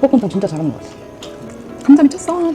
볶음탕 진짜 잘하는 것 같아. 감자 미쳤어.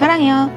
사랑해요.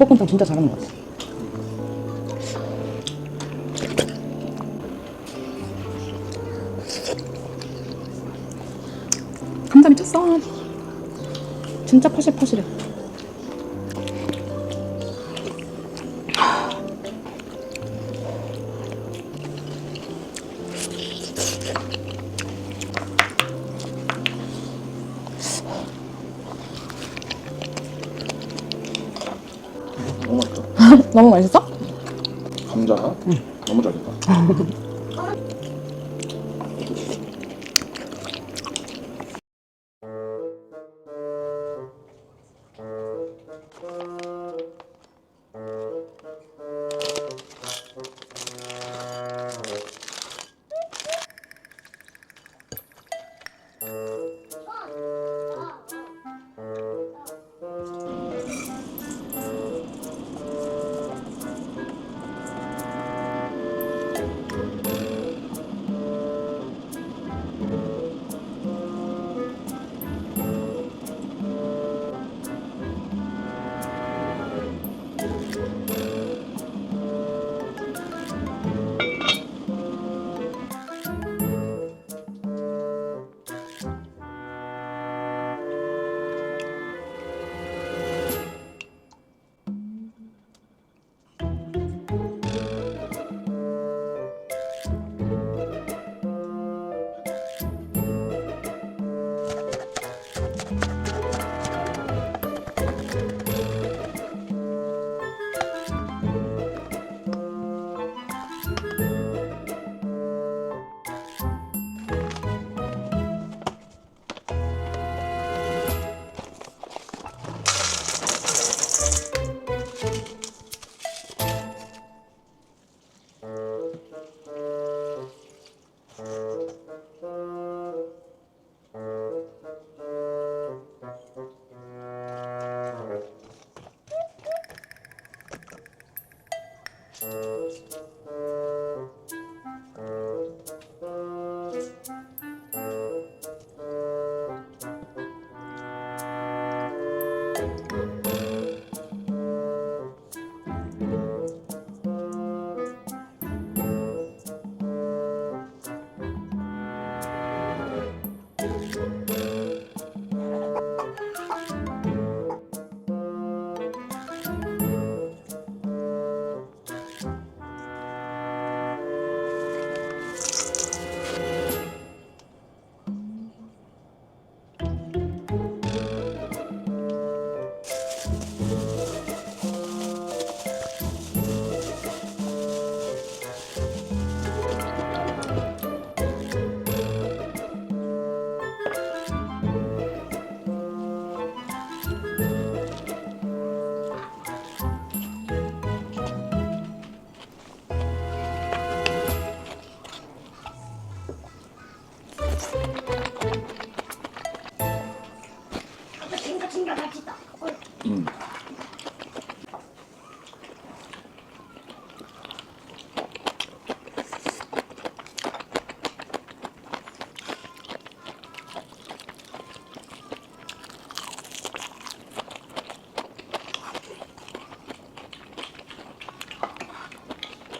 닭볶음탕 진짜 잘하는 것 같아. 감자 미쳤어. 진짜 퍼실퍼실해. 너무 맛있어? 감자가 너무 잘 됐다.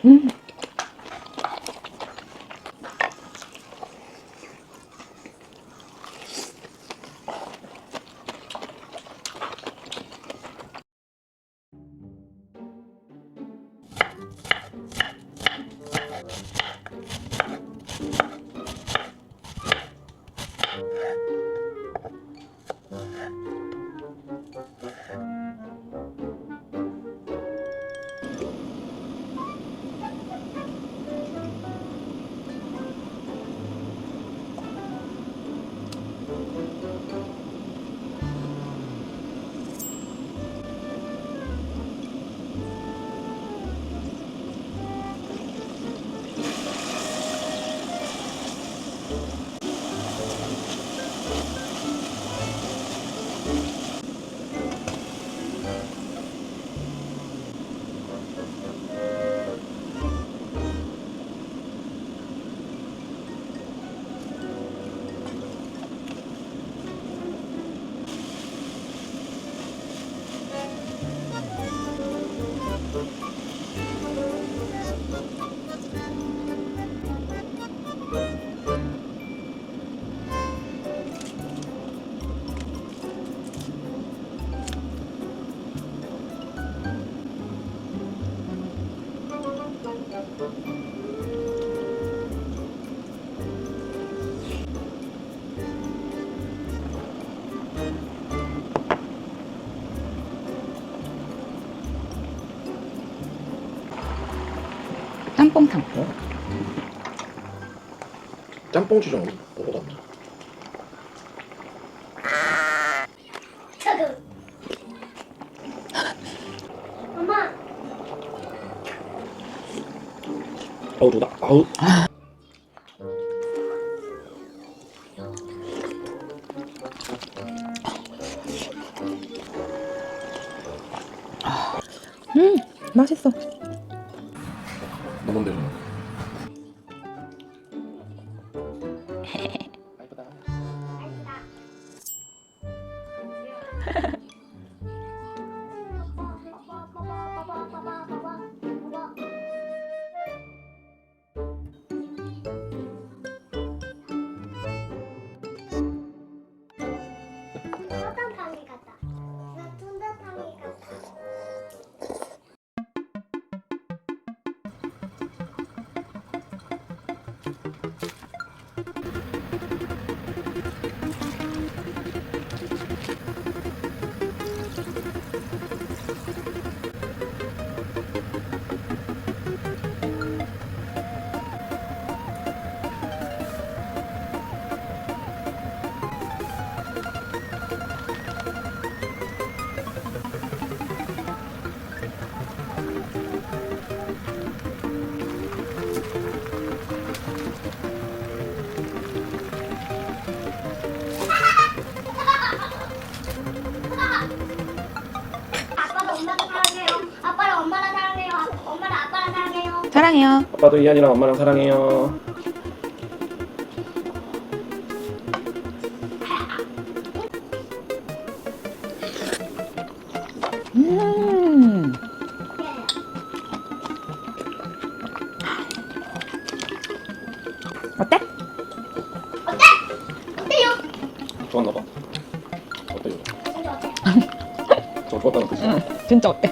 Mm-hmm. 짬뽕탕. 짬뽕 지정 먹어봤나? 엄마. 아우 누나 아우 너무 되잖아 사랑해요. 아빠도 이한이랑 엄마랑 사랑해요 음. 어때? 어때? 어때요? 좋았나 봐 어때요? 진짜 어때? 저 좋았다는 뜻이야 응, 진짜 어때?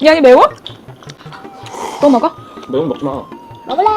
미안이 매워? 또 먹어? 매운 거 먹지 마 먹을래?